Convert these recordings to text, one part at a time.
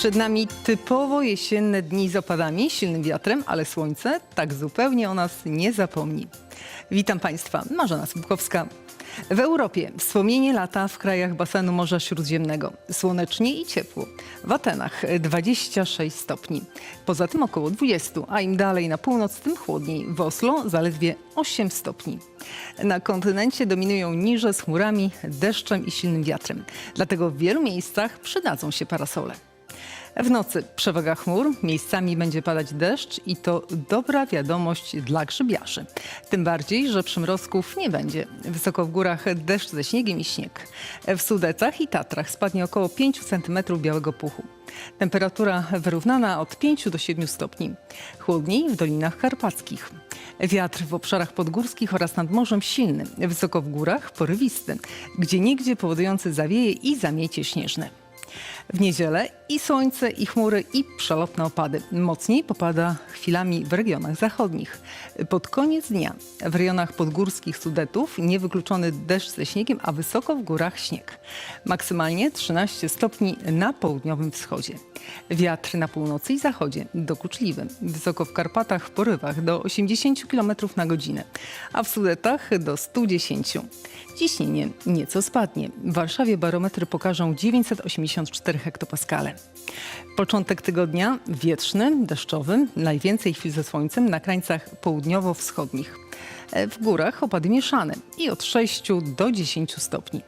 Przed nami typowo jesienne dni z opadami, silnym wiatrem, ale słońce tak zupełnie o nas nie zapomni. Witam Państwa, Marzena Słupkowska. W Europie wspomnienie lata w krajach basenu Morza Śródziemnego. Słonecznie i ciepło. W Atenach 26 stopni. Poza tym około 20, a im dalej na północ, tym chłodniej. W Oslo zaledwie 8 stopni. Na kontynencie dominują niże z chmurami, deszczem i silnym wiatrem. Dlatego w wielu miejscach przydadzą się parasole. W nocy przewaga chmur, miejscami będzie padać deszcz i to dobra wiadomość dla grzybiarzy. Tym bardziej, że przymrozków nie będzie. Wysoko w górach deszcz ze śniegiem i śnieg. W Sudetach i Tatrach spadnie około 5 cm białego puchu. Temperatura wyrównana od 5 do 7 stopni. Chłodniej w dolinach karpackich. Wiatr w obszarach podgórskich oraz nad morzem silny, wysoko w górach porywisty, gdzie niegdzie powodujący zawieje i zamiecie śnieżne. W niedzielę i słońce, i chmury, i przelotne opady. Mocniej popada chwilami w regionach zachodnich. Pod koniec dnia w rejonach podgórskich Sudetów niewykluczony deszcz ze śniegiem, a wysoko w górach śnieg. Maksymalnie 13 stopni na południowym wschodzie. Wiatr na północy i zachodzie dokuczliwy. Wysoko w Karpatach w porywach do 80 km na godzinę, a w Sudetach do 110. Ciśnienie nieco spadnie. W Warszawie barometry pokażą 984 hektopaskale. Początek tygodnia wietrzny, deszczowy, najwięcej chwil ze słońcem na krańcach południowo-wschodnich. E, W górach opady mieszane i od 6 do 10 stopni.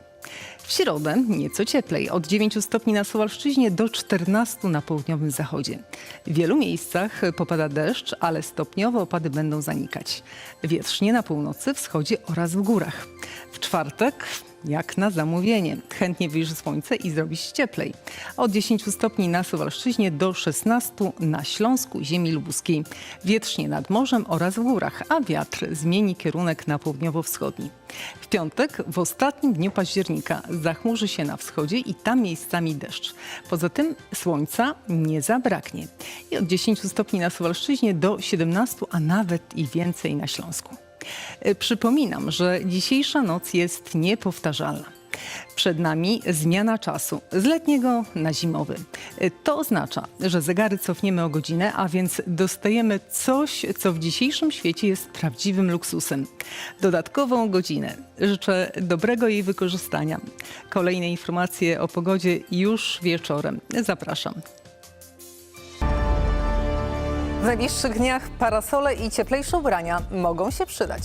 W środę nieco cieplej, od 9 stopni na Suwalszczyźnie do 14 na południowym zachodzie. W wielu miejscach popada deszcz, ale stopniowo opady będą zanikać. Wietrznie na północy, wschodzie oraz w górach. W czwartek jak na zamówienie. Chętnie wyjrzy słońce i zrobi się cieplej. Od 10 stopni na Suwalszczyźnie do 16 na Śląsku ziemi lubuskiej. Wietrznie nad morzem oraz w górach, a wiatr zmieni kierunek na południowo-wschodni. W piątek, w ostatnim dniu października, zachmurzy się na wschodzie i tam miejscami deszcz. Poza tym słońca nie zabraknie. I od 10 stopni na Suwalszczyźnie do 17, a nawet i więcej na Śląsku. E, Przypominam, że dzisiejsza noc jest niepowtarzalna. Przed nami zmiana czasu z letniego na zimowy. E, To oznacza, że zegary cofniemy o godzinę, a więc dostajemy coś, co w dzisiejszym świecie jest prawdziwym luksusem. Dodatkową godzinę. Życzę dobrego jej wykorzystania. Kolejne informacje o pogodzie już wieczorem. Zapraszam. W najbliższych dniach parasole i cieplejsze ubrania mogą się przydać.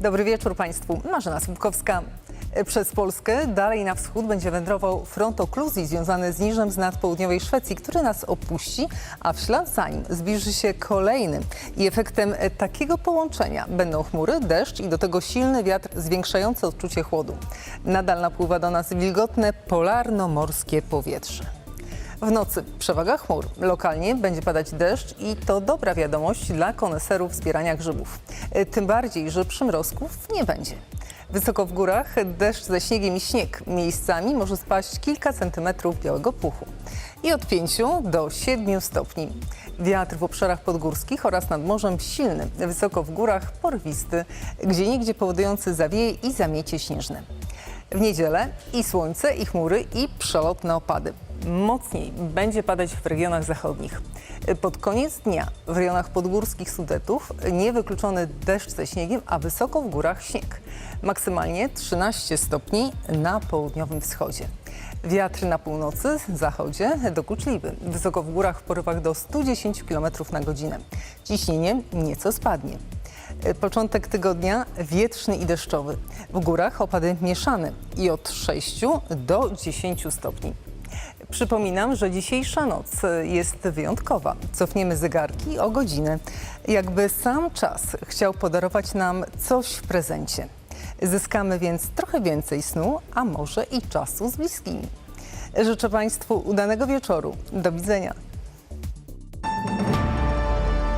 Dobry wieczór Państwu. Marzena Słupkowska. Przez Polskę dalej na wschód będzie wędrował front okluzji związany z niżem z nad południowej Szwecji, który nas opuści, a w ślad za nim zbliży się kolejny. I efektem takiego połączenia będą chmury, deszcz i do tego silny wiatr zwiększający odczucie chłodu. Nadal napływa do nas wilgotne polarno-morskie powietrze. W nocy przewaga chmur. Lokalnie będzie padać deszcz i to dobra wiadomość dla koneserów zbierania grzybów. E, Tym bardziej, że przymrozków nie będzie. Wysoko w górach deszcz ze śniegiem i śnieg. Miejscami może spaść kilka centymetrów białego puchu. I od 5 do 7 stopni. Wiatr w obszarach podgórskich oraz nad morzem silny. Wysoko w górach porwisty, gdzie nigdzie powodujący zawieje i zamiecie śnieżne. W niedzielę i słońce, i chmury, i przelotne opady. Mocniej będzie padać w regionach zachodnich. Pod koniec dnia w rejonach podgórskich Sudetów niewykluczony deszcz ze śniegiem, a wysoko w górach śnieg. Maksymalnie 13 stopni na południowym wschodzie. Wiatr na północy, zachodzie dokuczliwy. Wysoko w górach w porywach do 110 km na godzinę. Ciśnienie nieco spadnie. Początek tygodnia wietrzny i deszczowy. W górach opady mieszane i od 6 do 10 stopni. Przypominam, że dzisiejsza noc jest wyjątkowa. Cofniemy zegarki o godzinę. Jakby sam czas chciał podarować nam coś w prezencie. Zyskamy więc trochę więcej snu, a może i czasu z bliskimi. Życzę Państwu udanego wieczoru. Do widzenia.